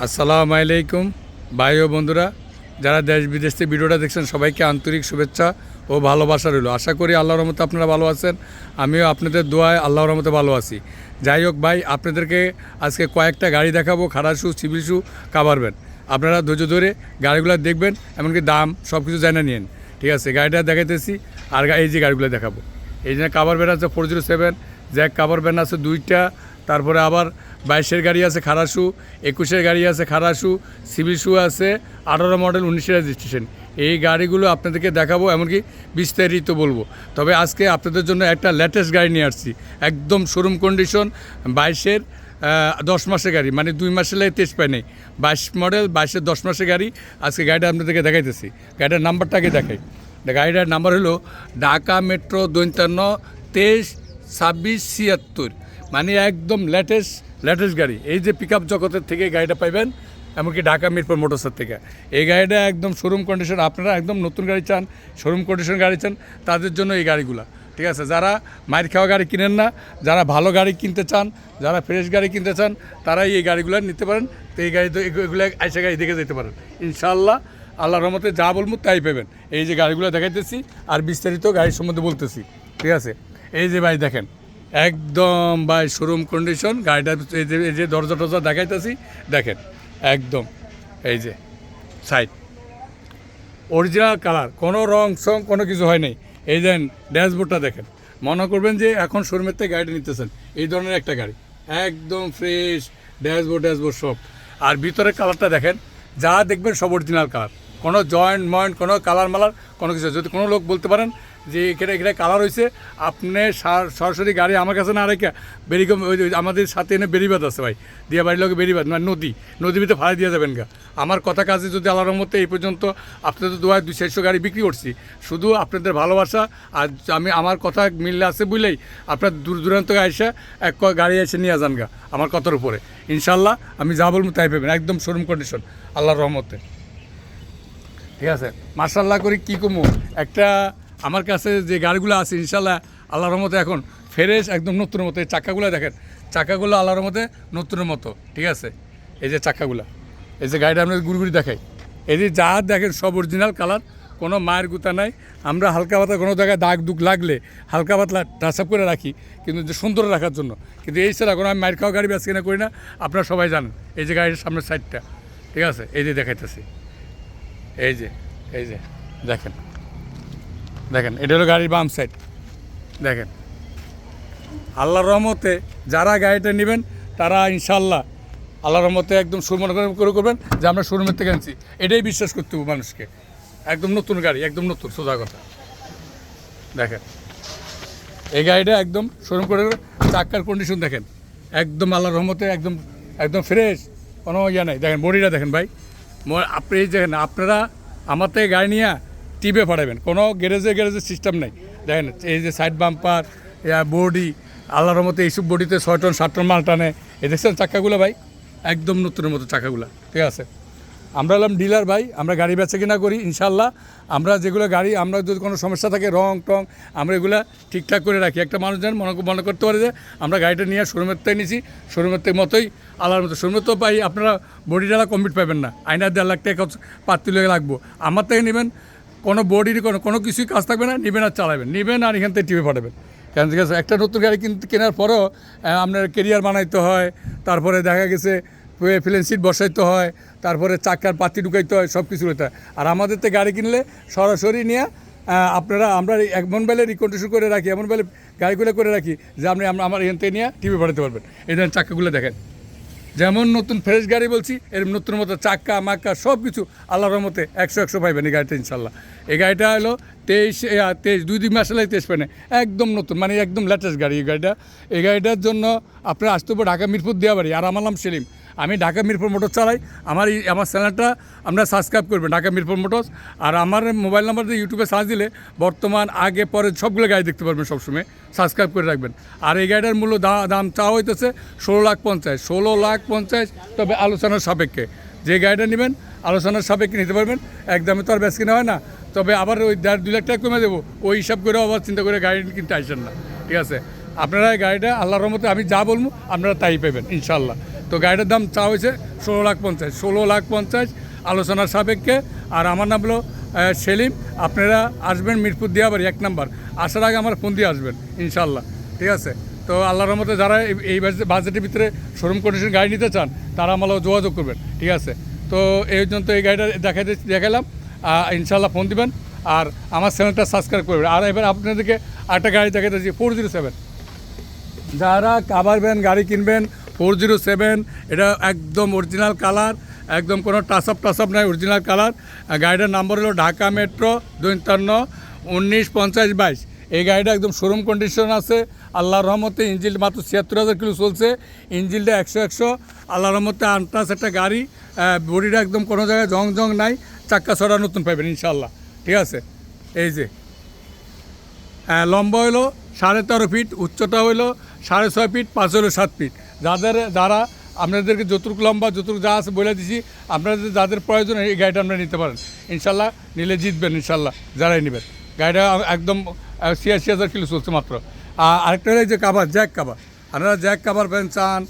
আসসালামু আলাইকুম, ভাই ও বন্ধুরা। যারা দেশ বিদেশ থেকে ভিডিওটা দেখছেন, সবাইকে আন্তরিক শুভেচ্ছা ও ভালোবাসা রইল। আশা করি আল্লাহর রহমতে আপনারা ভালো আছেন, আমিও আপনাদের দোয়ায় আল্লাহর রহমতে ভালো আছি। যাই হোক ভাই, আপনাদেরকে আজকে কয়েকটা গাড়ি দেখাবো খারাপ শু সিভিল শু কাভারবেন আপনারা ধৈর্য ধরে গাড়িগুলো দেখবেন, এমনকি দাম সব কিছু জানা নিন ঠিক আছে, গাড়িটা দেখাইতেছি, আর এই যে গাড়িগুলো দেখাবো। এই যে কাভার ব্যান আছে four zero seven JAC cover van আছে দুইটা, তারপরে আবার বাইশের গাড়ি আছে খারাসু, একুশের গাড়ি আছে খারাসু, সিভিল শু আছে, আঠারো মডেল, উনিশের রেজিস্ট্রেশন এই গাড়িগুলো আপনাদেরকে দেখাবো, এমনকি বিস্তারিত বলব। তবে আজকে আপনাদের জন্য একটা লেটেস্ট গাড়ি নিয়ে আসছি। একদম শোরুম কন্ডিশন বাইশের দশ মাসের গাড়ি মানে দুই মাসের লাগে তেজ পায় নেই। বাইশ মডেল বাইশের দশ মাসের গাড়ি, আজকে গাড়িটা আপনাদেরকে দেখাইতেছি। গাড়িটার নাম্বারটা আগে দেখাই। গাড়িটার নাম্বার হলো ঢাকা মেট্রো দৈন্তান্ন তেইশ ছাব্বিশ ছিয়াত্তর। মানে একদম লেটেস্ট লেটেস্ট গাড়ি। এই যে পিক আপ জগতের থেকে গাড়িটা পাইবেন, এমনকি ঢাকা মিরপুর মোটরসের থেকে। এই গাড়িটা একদম শোরুম কন্ডিশন আপনারা একদম নতুন গাড়ি চান শোরুম কন্ডিশন গাড়ি চান, তাদের জন্য এই গাড়িগুলো। ঠিক আছে? যারা মায়ের খাওয়া গাড়ি কিনেন না, যারা ভালো গাড়ি কিনতে চান, যারা ফ্রেশ গাড়ি কিনতে চান, তারাই এই গাড়িগুলো নিতে পারেন। তো এই গাড়ি তো এগুলো আইসা গাড়ি দেখে যেতে পারেন। ইনশাল্লাহ আল্লাহ রহমতে যা বলব তাই পাবেন। এই যে গাড়িগুলো দেখাইতেছি, আর বিস্তারিত গাড়ির সম্বন্ধে বলতেছি। ঠিক আছে? এই যে ভাই দেখেন একদম ভাই শোরুম কন্ডিশন গাড়িটা এই যে দরজা টরজা দেখাইতেছি, দেখেন, একদম, এই যে সাইড অরিজিনাল কালার কোনো রং, সং, কোনো কিছু হয় নাই। এই দেন ড্যাশবোর্ডটা দেখেন, মনে করবেন যে এখন শোরুমের থেকে গাড়িটা নিতেছেন, এই ধরনের একটা গাড়ি। একদম ফ্রেশ ড্যাশবোর্ড ড্যাশবোর্ড সব। আর ভিতরের কালারটা দেখেন, যা দেখবেন সব অরিজিনাল কালার কোনো জয়েন্ট ময়েন্ট কোনো কালার মালার কোনো কিছু। যদি কোনো লোক বলতে পারেন যে এখানে এখানে কালার হয়েছে আপনি সার- সরাসরি গাড়ি আমার কাছে না রেখে বেরিকম আমাদের সাথে এনে বেরিবাদ আছে ভাই। দিয়া বাড়ির লোকে বেরিবাদ মানে নদী। নদী ভিতরে ফাড়াই দিয়ে যাবেন গা। আমার কথা কাজে যদি আল্লাহর মধ্যে এই পর্যন্ত আপনাদের দোয়ায় দুই চারশো গাড়ি বিক্রি করছি। শুধু আপনাদের ভালোবাসা আর আমি আমার কথা মিললে আছে বুঝলেই আপনার দূর দূরান্ত এসে এক গাড়ি এসে নিয়ে যান গা আমার কথার উপরে। ইনশাল্লাহ আমি যা বলব তাই পাবেন, একদম শোরুম কন্ডিশন আল্লাহর রহমতে। ঠিক আছে? মার্শাল্লাহ করি কী কমু? একটা আমার কাছে যে গাড়িগুলো আছে, ইনশাল্লাহ আল্লাহর মতো এখন ফ্রেশ একদম নতুনের মতো। এই চাকাগুলো দেখেন, চাকাগুলো আল্লাহর মতো নতুনের মতো, ঠিক আছে? এই যে চাকাগুলো, এই যে গাড়িটা আপনাদের গুড়গুড়ি দেখাই। এই যে যা দেখেন, সব অরিজিনাল কালার কোনো মায়ের গুতা নাই। আমরা হালকা পাতলা কোনো জায়গায় দাগ দুগ লাগলে হালকা পাতলা টাচ আপ করে রাখি, কিন্তু যে সুন্দর রাখার জন্য। কিন্তু এই ছাড়া কোনো আমি মায়ের খাওয়া গাড়ি বেশ কিনা করি না, আপনারা সবাই জানেন, এই যে গাড়ির সামনের সাইডটা ঠিক আছে? এই যে দেখাইতেছি। এই যে এই যে, দেখেন। দেখেন, এটা হলো গাড়ির বাম সাইড দেখেন। আল্লাহর রহমতে যারা গাড়িটা নেবেন, তারা ইনশাল্লাহ আল্লাহর রহমতে একদম সুর মনে করে করে করবেন, যে আমরা শোরুমের থেকে আনছি। এটাই বিশ্বাস করতে হবে মানুষকে। একদম নতুন গাড়ি, একদম নতুন, সোজা কথা। দেখেন। এই গাড়িটা একদম শোরুম করে চাক্কার কন্ডিশন দেখেন। একদম আল্লাহর রহমতে একদম একদম ফ্রেশ কোনো ইয়ে নাই। দেখেন, বডিটা দেখেন ভাই। আপনি দেখেন, আপনারা আমার থেকে গাড়ি নিয়ে টিপে পাঠাবেন। কোনো গ্যারেজে গ্যারেজের সিস্টেম নেই। দেখেন, এই যে সাইড বাম্পার বডি আল্লাহর রহমতে এইসব বডিতে ছয় টন, সাত টন মাল টানে। এই দেখছেন চাক্কাগুলো ভাই? একদম নতুনের মতো চাকাগুলো, ঠিক আছে? আমরা হলাম ডিলার ভাই, আমরা গাড়ি বেচা কিনা করি ইনশাল্লাহ আমরা যেগুলো গাড়ি, আমরা যদি কোনো সমস্যা থাকে, রং টং, আমরা এগুলো ঠিকঠাক করে রাখি। একটা মানুষ যেন মনে মনে করতে পারে যে, আমরা গাড়িটা নিয়ে শোরুমের থেকে নিয়েছি শোরুমের থেকে মতোই আলার মতো শোরুমের তো পাই, আপনারা বডি ডালা কমপ্লিট পাবেন না। আইনার দেড় লাখ টাকা লেগে লাগবো। আমার থেকে নেবেন কোনো বডির কোনো কোনো কিছুই কাজ থাকবে না, নেবেন আর চালাবেন। নেবেন আর এখান থেকে টিভি পাঠাবেন। কেন আছে, একটা নতুন গাড়ি কিনতে কেনার পরও আপনার কেরিয়ার বানাইতে হয়, তারপরে দেখা গেছে ফিলেন সিট বসাইতে হয়, তারপরে চাকার পাতি ঢুকাইতে হয় সব কিছু হতে হয় আর আমাদের তো গাড়ি কিনলে সরাসরি নিয়ে আপনারা, আমরা এমন বেলে রিকন্ডিশন করে রাখি, এমন বেলে গাড়িগুলো করে রাখি, যে আপনি আমার এখান থেকে নিয়ে টিভি পাঠাতে পারবেন। এই ধরনের চাকাগুলো দেখেন। যেমন নতুন ফ্রেশ গাড়ি বলছি, এর নতুন মতো চাক্কা, মাক্কা সব কিছু আল্লাহর মতে একশো একশো পাইবেন এই গাড়িটা ইনশাল্লাহ। এই গাড়িটা হলো তেইশ তেইশ, দুই দুই মাস হলে তেইশ পেনে। একদম নতুন মানে একদম লেটেস্ট গাড়ি এই গাড়িটা। এই গাড়িটার জন্য আপনার আসতে হবে ঢাকা মিরপুর দেওয়া বাড়ি আর আমার নাম সেলিম। আমি ঢাকা মিরপুর মোটর চালাই। আমার এই আমার চ্যানেলটা আপনারা সাবস্ক্রাইব করবেন, ঢাকা মিরপুর মোটরস। আর আমার মোবাইল নাম্বার দিয়ে ইউটিউবে সার্চ দিলে, বর্তমান, আগে, পরে সবগুলো গাড়ি দেখতে পারবেন সবসময়। সাবস্ক্রাইব করে রাখবেন। আর এই গাড়িটার মূল্য দাম চাওয়া হইতেছে ষোলো লাখ পঞ্চাশ। ষোলো লাখ পঞ্চাশ, তবে আলোচনার সাপেক্ষে। যে গাড়িটা নেবেন, আলোচনার সাপেক্ষে নিতে পারবেন। একদমে তো আর বেশ কিনা হয় না। তবে আবার ওই দেড় দু লাখ টাকা কমে দেবো। ওই হিসাব করে আবার চিন্তা করে গাড়ি কিনতে আসেন না। ঠিক আছে? আপনারা গাড়িটা আল্লাহর রহমতে আমি যা বলব, আপনারা তাই পাবেন ইনশাল্লাহ তো গাড়িটার দাম চা হয়েছে ষোলো লাখ পঞ্চাশ। ষোলো লাখ পঞ্চাশ আলোচনার সাপেক্ষে। আর আমার নাম হলো সেলিম। আপনারা আসবেন মিরপুর দিয়াবাড়ি, এক নাম্বার। আসার আগে আমার ফোন দিয়ে আসবেন ইনশাল্লাহ ঠিক আছে? তো আল্লাহর রহমতে যারা এই- এই বাজে- বাজেটের ভিতরে শোরুম কন্ডিশন গাড়ি নিতে চান, তারা আমার যোগাযোগ করবেন। ঠিক আছে? তো এই জন্য তো এই গাড়িটা দেখাতে দেখালাম ইনশাল্লাহ ফোন দিবেন। আর আমার চ্যানেলটা সাবস্ক্রাইব করবেন। আর এবার আপনাদেরকে আরেকটা গাড়ি দেখাতেছি ফোর জিরো সেভেন। যারা কাভার ভ্যান, গাড়ি কিনবেন ফোর জিরো সেভেন এটা একদম অরিজিনাল কালার একদম কোনো টাচ আপ টাচ আপ নাই অরিজিনাল কালার গাড়িটার নাম্বার হলো ঢাকা মেট্রো দৈতান্ন উনিশ পঞ্চাশ বাইশ। এই গাড়িটা একদম শোরুম কন্ডিশন আছে। আল্লাহর রহমতে ইঞ্জিল মাত্র ছিয়াত্তর হাজার কিলো চলছে। ইঞ্জিলটা একশো একশো। আল্লাহর রহমতে আনটাস একটা গাড়ি। বডিটা একদম কোনো জায়গায় জং জং নাই। চাক্কা ছড়া নতুন পাবেন ইনশাল্লাহ ঠিক আছে? এই যে। হ্যাঁ, লম্বা হলো সাড়ে তেরো ফিট উচ্চতা হলো সাড়ে ছয় ফিট পাঁচ হলো সাত ফিট যাদের যারা আপনাদেরকে যতটুক লম্বা, যতটুক যা আছে বলে দিছি আপনাদের যাদের প্রয়োজন এই গাড়িটা আপনারা নিতে পারেন। ইনশাল্লাহ নিলে জিতবেন, ইনশাল্লাহ। যারাই নেবেন। গাড়িটা একদম ছিয়াশি হাজার কিলো চলছে মাত্র। আর আরেকটা হলো যে কাবার, জ্যাক কাবার। আপনারা জ্যাক কাবার প্যান চান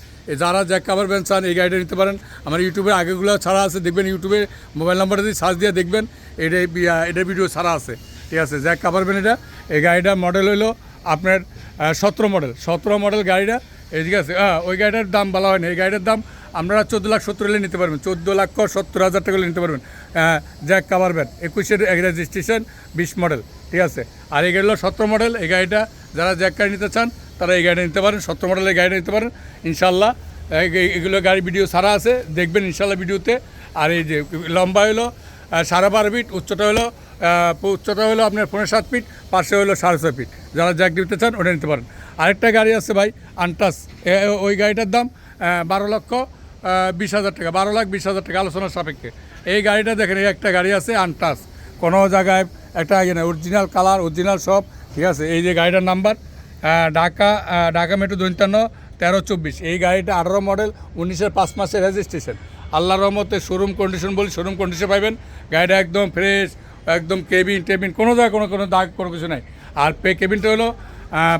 যারা জ্যাক কাভার প্যান চান, এই গাড়িটা নিতে পারেন। আমার ইউটিউবে আগেগুলো ছাড়া আছে, দেখবেন ইউটিউবে মোবাইল নাম্বারটা দিয়ে সার্চ দিয়ে দেখবেন। এটা এটার ভিডিও ছাড়া আছে। ঠিক আছে, জ্যাক কাভার প্যান এটা। এই গাড়িটার মডেল হলো আপনার সতেরো মডেল সতেরো মডেল গাড়িটা এই ঠিক আছে হ্যাঁ ওই গাড়িটার দাম বলা হয়নি, এই গাড়িটার দাম আপনারা চোদ্দ লাখ সত্তর হলে নিতে পারবেন, চোদ্দ লক্ষ সত্তর হাজার টাকা নিতে পারবেন জ্যাক কাভার ভ্যান একুশের রেজিস্ট্রেশন বিশ মডেল ঠিক আছে। আর এই গাড়ি হলো সতেরো মডেল এই গাড়িটা যারা জ্যাক গাড়ি নিতে চান, তারা এই গাড়িটা নিতে পারেন, সতেরো মডেলের গাড়িটা নিতে পারেন ইনশাল্লাহ এগুলো গাড়ি ভিডিও ছাড়া আছে, দেখবেন ইনশাল্লাহ ভিডিওতে আর এই যে লম্বা হলো সাড়ে বারো ফিট উচ্চতা হলো উচ্চতা হলো আপনার পনেরো সাত ফিট পাশে হলো সাড়ে ছয় ফিট যারা জ্যাক নিতে চান, ওটা নিতে পারেন। আরেকটা গাড়ি আছে ভাই আনটাস ওই গাড়িটার দাম বারো লক্ষ বিশ হাজার টাকা, বারো লাখ বিশ হাজার টাকা, আলোচনার সাপেক্ষে। এই গাড়িটা দেখেন, এই একটা গাড়ি আছে আনটাস কোনো জায়গায় একটা অরিজিনাল কালার অরিজিনাল সব ঠিক আছে? এই যে গাড়িটার নাম্বার ঢাকা ঢাকা মেট্রো দৈতান্ন তেরো চব্বিশ। এই গাড়িটা আঠারো মডেল উনিশের পাঁচ মাসের রেজিস্ট্রেশন আল্লাহ রহমতে শোরুম কন্ডিশন বলি শোরুম কন্ডিশন পাইবেন। গাড়িটা একদম ফ্রেশ একদম কেবিন টেবিন কোনো জায়গায় কোনো কোনো দাগ কোনো কিছু নাই। আর পে কেবিনটা হলো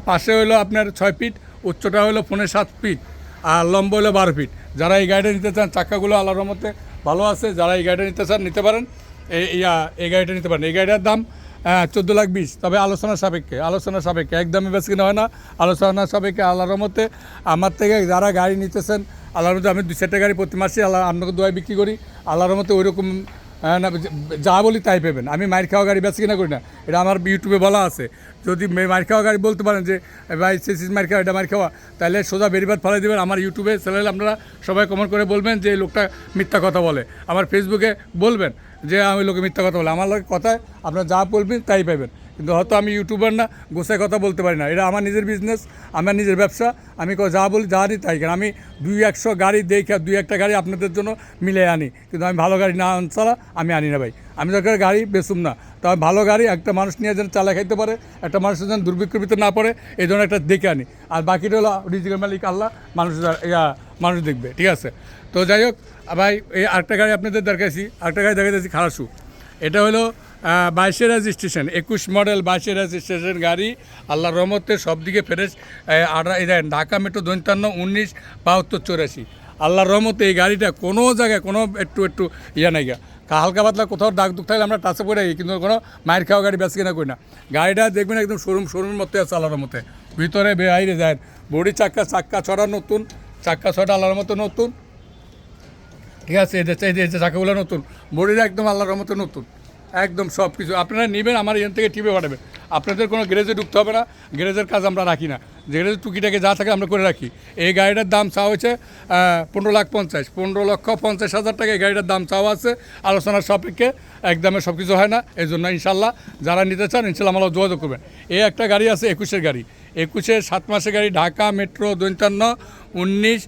পাশে হলো আপনার ছয় ফিট, উচ্চটা হলো পনেরো সাত ফিট, আর লম্বা হলো বারো ফিট। যারা এই গাড়িটা নিতে চান, চাকাগুলো আল্লাহর রহমতে ভালো আছে। যারা এই গাড়িটা নিতে চান, নিতে পারেন। ইয়া, এই গাড়িটা নিতে পারেন। এই গাড়িটার দাম চোদ্দ লাখ বিশ। তবে আলোচনা সাপেক্ষে আলোচনা সাপেক্ষে, একদমই বেশ কিনা হয় না। আলোচনা সাপেক্ষে আল্লাহর রহমতে আমার থেকে যারা গাড়ি নিতেছেন, আল্লাহর মধ্যে আমি দু চারটে গাড়ি প্রতি মাসে আল্লাহ আপনাকে দোয়াই বিক্রি করি। আল্লাহর মতো ওইরকম যা বলি তাই পেবেন। আমি মাইর খাওয়া গাড়ি বেশি কিনা করি না। এটা আমার ইউটিউবে বলা আছে। যদি মাইর খাওয়া গাড়ি বলতে পারেন যে ভাই সিসিস মাইর খাওয়া, এটা মাইর খাওয়া, তাহলে সোজা বেরিবাদ ফেলাই দেবেন। আমার ইউটিউবে চ্যানেলে আপনারা সবাই কমেন্ট করে বলবেন যে লোকটা মিথ্যা কথা বলে। আমার ফেসবুকে বলবেন যে আমি লোকে মিথ্যা কথা বলে। আমার লোকের কথায় আপনারা যা বলবেন তাই পাবেন কিন্তু হয়তো আমি ইউটিউবার না গোসায় কথা বলতে পারি না। এটা আমার নিজের বিজনেস আমার নিজের ব্যবসা, আমি যা বলি যা আনি তাই কেন? আমি দুই একশো গাড়ি দেখে দুই একটা গাড়ি আপনাদের জন্য মিলে আনি। কিন্তু আমি ভালো গাড়ি না ছাড়া আমি আনি না ভাই। আমি দরকার গাড়ি বেচুম না। তো আমি ভালো গাড়ি একটা মানুষ নিয়ে যেন চালা খাইতে পারে, একটা মানুষের যেন দুর্ভিক্ষের না পড়ে, এই জন্য একটা দেখে আনি। আর বাকিটা হলো রিজিকের মালিক আল্লাহ, মানুষ মানুষ দেখবে, ঠিক আছে? তো যাই হোক, ভাই, এই আরেকটা গাড়ি আপনাদের দেখাইছি, আরেকটা গাড়ি দেখাইতেছি খারাসু এটা হলো বাইশের রেজিস্ট্রেশন একুশ মডেল বাইশে রেজিস্ট্রেশন গাড়ি, আল্লাহর রহমতে সব দিকে এই ঢাকা মেট্রো দৈতান্ন উনিশ, বাহাত্তর, চৌরাশি। আল্লাহর রহমতে এই গাড়িটা কোনো জায়গায় কোনো একটু একটু ইয়ে নাই গা। হালকা পাতলা কোথাও ডাক দুঃখ থাকলে আমরা টাচে পড়ে কিন্তু কোনো মায়ের খাওয়া গাড়ি বেশি কিনা করি না। গাড়িটা দেখবেন একদম শোরুম, শোরুমের মধ্যে আছে আল্লাহর মতে ভিতরে বাইরে যায়, বডি চাক্কা চাক্কা ছড়া নতুন, চাক্কা ছটা আল্লাহর মতো নতুন। ঠিক আছে, এই যে চাকাগুলো নতুন বডিটা একদম আল্লাহর মতো নতুন। একদম সব কিছু। আপনারা নেবেন, আমার এখান থেকে টিপে পাঠাবেন। আপনাদের কোনো গ্যারেজে ঢুকতে হবে না, গ্যারেজের কাজ আমরা রাখি না। গ্যারেজের টুকিটাকে যা থাকে আমরা করে রাখি। এই গাড়িটার দাম চাওয়া হয়েছে পনেরো লাখ পঞ্চাশ। পনেরো লক্ষ পঞ্চাশ হাজার টাকা এই গাড়িটার দাম চাওয়া আছে, আলোচনার সাপেক্ষে। একদমে সব কিছু হয় না, এই জন্য ইনশাল্লাহ যারা নিতে চান, ইনশাল্লাহ আমরা যোগাযোগ করবেন। এই একটা গাড়ি আছে একুশের গাড়ি। একুশের সাত মাসের গাড়ি, ঢাকা, মেট্রো দৈতান্ন উনিশ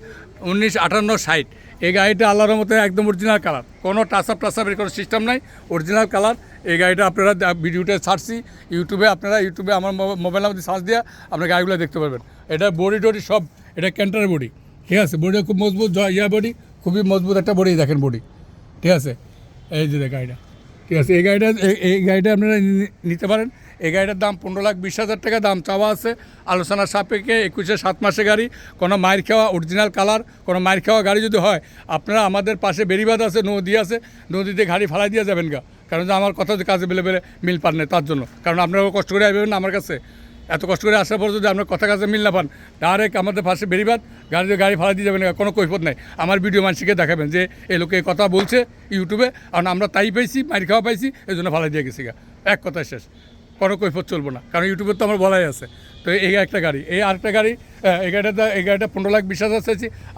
উনিশ, আটান্ন, ষাট। এই গাড়িটা আল্লাহর মতো একদম অরিজিনাল কালার কোনো টাচআপ টাচআপের কোনো সিস্টেম নাই অরিজিনাল কালার এই গাড়িটা আপনারা ভিডিওটা ছাড়ছি ইউটিউবে আপনারা, ইউটিউবে আমার মোবা- মোবাইলের মধ্যে সার্চ দিয়ে আপনার গাড়িগুলো দেখতে পারবেন। এটা বডি টডি সব, এটা ক্যান্টার বডি ঠিক আছে? বডিটা খুব মজবুত ইয়া বডি খুবই মজবুত একটা বডি দেখেন বডি ঠিক আছে? এই যে গাড়িটা। ঠিক আছে? এই গাড়িটা এই গাড়িটা আপনারা নিতে পারেন। এই গাড়িটার দাম পনেরো লাখ বিশ হাজার টাকা, দাম চাওয়া আছে। আলোচনার সাপেক্ষে একুশে সাত মাসে গাড়ি, কোনো মায়ের খাওয়া অরিজিনাল কালার কোনো মায়ের খাওয়া গাড়ি যদি হয়, আপনারা আমাদের পাশে বেরিবাদ আছে, নদী আছে, নদীতে গাড়ি ফালাই দিয়ে যাবেন গা। কারণ আমার কথা যে কাজে বেলে বেলে মিল পান না তার জন্য। কারণ আপনারাও কষ্ট করে আসবেন না আমার কাছে। এত কষ্ট করে আসার পর যদি আপনার কথা কাছে মিল না পান ডাইরেক্ট আমাদের পাশে বেরিবাদ গাড়ি গাড়ি ভাড়া দিয়ে যাবেন কোনো কৈফত নাই। আমার ভিডিও মানুষকে দেখাবেন যে এই লোকে কথা বলছে ইউটিউবে কারণ আমরা তাই পাইছি মারি খাওয়া পাইছি এই জন্য ভাড়া দিয়ে গেছি গা। এক কথা শেষ। কোনো কৈফত চলবো না। কারণ ইউটিউবে তো আমার বলাই আছে। তো এই একটা গাড়ি, এই আরেকটা গাড়ি এই গাড়িটা এই গাড়িটা পনেরো লাখ বিশ হাজার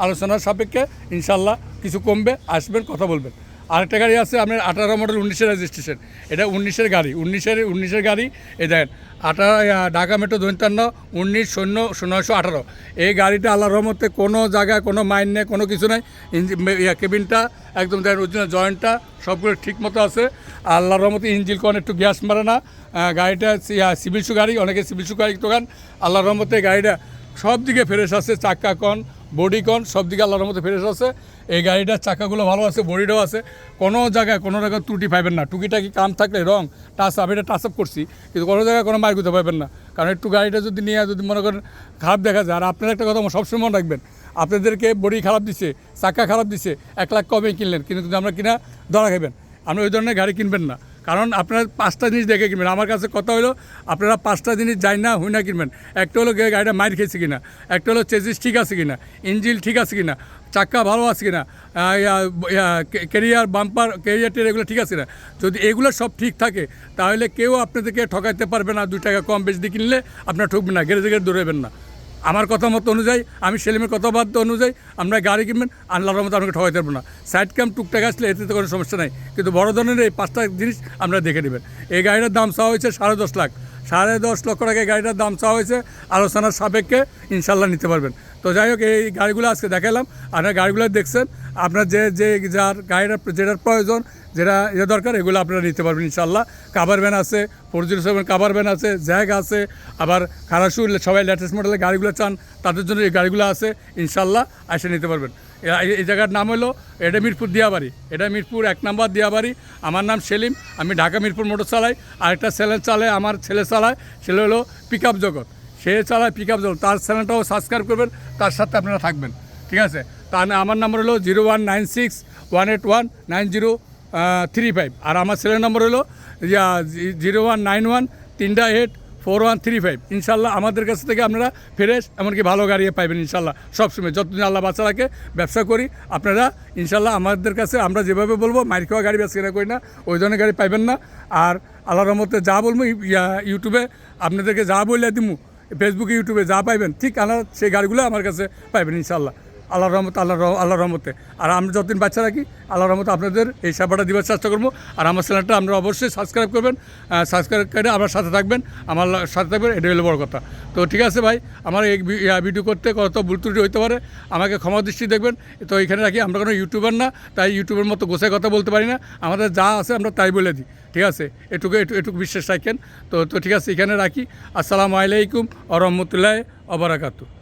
আলোচনার সাপেক্ষে ইনশাল্লাহ কিছু কমবে, আসবেন, কথা বলবেন। আরেকটা গাড়ি আছে, আপনার আঠারো মডেল উনিশের রেজিস্ট্রেশন এটা উনিশের গাড়ি, উনিশের উনিশের গাড়ি, এই দেখেন, আঠারো ঢাকা মেট্রো দৈন্তান্ন উনিশ শূন্য শূন্যশো আঠারো। এই গাড়িটা আল্লাহ রহমতে কোনো জায়গায়, কোনো মাইন নেই, কোনো কিছু নেই। কেবিনটা একদম দেখেন অরিজিনাল জয়েন্টটা সবগুলো ঠিক মতো আছে। আল্লাহ রহমতে ইঞ্জিন কোন একটু গ্যাস মারে না। গাড়িটা সিভিল শু গাড়ি, অনেকে সিভিল শু গাড়ি দোকান। আল্লাহ রহমতে গাড়িটা সব দিকে ফ্রেশ আছে, চাক্কা কন বডি কন সব দিকে আল্লাহর মতো ফ্রেশ আছে। এই গাড়িটার চাকাগুলো ভালো আছে, বডিটাও আছে। কোনো জায়গায়, কোনো রকম ত্রুটি পাবেন না। টুকিটাকি কাম থাকলে রং টাচ আপ এটা টাচ আপ করছি। কিন্তু কোনো জায়গায় কোনো মার করতে পারবেন না। কারণ একটু গাড়িটা যদি নিয়ে, যদি মনে করেন খারাপ দেখা যায়, আর আপনার একটা কথা সবসময় মনে রাখবেন, আপনাদেরকে বডি খারাপ দিছে, চাকা খারাপ দিছে, এক লাখ কমে কিনলেন? কিন্তু আমরা কিনা, ধরা খাবেন আপনি ওই ধরনের গাড়ি কিনবেন না। কারণ আপনারা পাঁচটা জিনিস দেখে কিনবেন। আমার কাছে কথা হলো, আপনারা পাঁচটা জিনিস যাই না হুই না কিনবেন। একটা হলো গাড়িটা মাইর খেয়েছে কিনা, একটা হলো চেজিস ঠিক আছে কিনা ইঞ্জিন ঠিক আছে কিনা চাক্কা ভালো আছে কিনা কেরিয়ার বাম্পার, কেরিয়ার এগুলো ঠিক আছে না যদি এগুলো সব ঠিক থাকে, তাহলে কেউ আপনাদেরকে ঠকাইতে পারবে না, দুই টাকা কম বেশি দিয়ে কিনলে আপনার ঠকবেন না গেড়ে গেড়ে দৌড়াবেন না। আমার কথা মতো অনুযায়ী, আমি সেলিমের কথাবার্তা অনুযায়ী আমরা গাড়ি কিনবেন, আল্লাহর মতো আপনাকে ঠকাইতে পারব না। সাইড ক্যাম্প টুকটাক আসলে এতে তো কোনো সমস্যা নাই। কিন্তু বড় ধরনের এই পাঁচটা জিনিস আমরা দেখে নেবেন। এই গাড়িটার দাম চাওয়া হয়েছে সাড়ে দশ লাখ। সাড়ে দশ লক্ষ টাকা গাড়িটার দাম চাওয়া হয়েছে, আলোচনার সাপেক্ষে ইনশাল্লাহ নিতে পারবেন। তো যাই হোক, এই গাড়িগুলো আজকে দেখালাম। আপনার গাড়িগুলো দেখছেন। আপনার যে যে, যার গাড়িটার, যেটার প্রয়োজন যেটা ইয়ে দরকার, এগুলো আপনারা নিতে পারবেন ইনশাল্লাহ কাভার ভ্যান আছে four zero seven cover van আছে জ্যাগ আছে, আবার খারাসু সবাই লেটেস্ট মডেলের গাড়িগুলো চান, তাদের জন্য এই গাড়িগুলো আছে ইনশাল্লাহ এসে নিতে পারবেন। এই- এই জায়গার নাম হলো, এটা মিরপুর দিয়াবাড়ি। এটা মিরপুর এক নম্বর দিয়াবাড়ি। আমার নাম সেলিম, আমি ঢাকা মিরপুর মোটর চালাই। আরেকটা ছেলে চালায়, আমার ছেলে চালায় ছেলে হলো পিক আপ জগৎ। সে চালায় পিক আপ জগৎ। তার চ্যানেলটাও সাবস্ক্রাইব করবেন, তার সাথে আপনারা থাকবেন। ঠিক আছে? তার, আমার নাম্বার হলো zero one nine six one eight one nine zero three five আর আমার ছেলের নম্বর হলো জিরো ওয়ান নাইন ওয়ান তিনটা eight four one three five ইনশাল্লাহ আমাদের কাছ থেকে আপনারা ফ্রেশ এমনকি ভালো গাড়ি পাইবেন ইনশাল্লাহ। সবসময় যতদিন আল্লাহ বাচ্চা রাখে, ব্যবসা করি, আপনারা ইনশাল্লাহ আমাদের কাছে, আমরা যেভাবে বলব, মাইর খাওয়া গাড়ি ব্যবসা কেনা করি না, ওই ধরনের গাড়ি পাইবেন না। আর আল্লাহ রহমতে যা বলব ইউটিউবে আপনাদেরকে যা বললে দিমু ফেসবুকে ইউটিউবে যা পাইবেন, ঠিক আনার সেই গাড়িগুলো আমার কাছে পাইবেন ইনশাল্লাহ। আল্লাহ রহমত আল্লাহ রহ- আল্লাহ রহমতে। আর আমরা যতদিন বাচ্চা রাখি আল্লাহ রহমতে আপনাদের এই সেবাটা দেওয়ার চেষ্টা করব। আর আমার চ্যানেলটা আপনারা অবশ্যই সাবস্ক্রাইব করবেন। সাবস্ক্রাইব করে আমার সাথে থাকবেন। আমার সাথে থাকবেন এটা হলো বড় কথা। তো ঠিক আছে ভাই, আমার এই ভিডিও করতে কত ভুল ত্রুটি হতে পারে, আমাকে ক্ষমা দৃষ্টি দেখবেন। তো এখানে রাখি, আমরা কোনো ইউটিউবার না, তাই ইউটিউবের মতো গোছায় কথা বলতে পারি না। আমাদের যা আছে আমরা তাই বলে দিই। ঠিক আছে? এটুকু, এটু এটুকু বিশ্বাস রাখেন। তো তো ঠিক আছে, এখানে রাখি। আসসালামু আলাইকুম আ রহমতুল্লাহ অবরাকাতু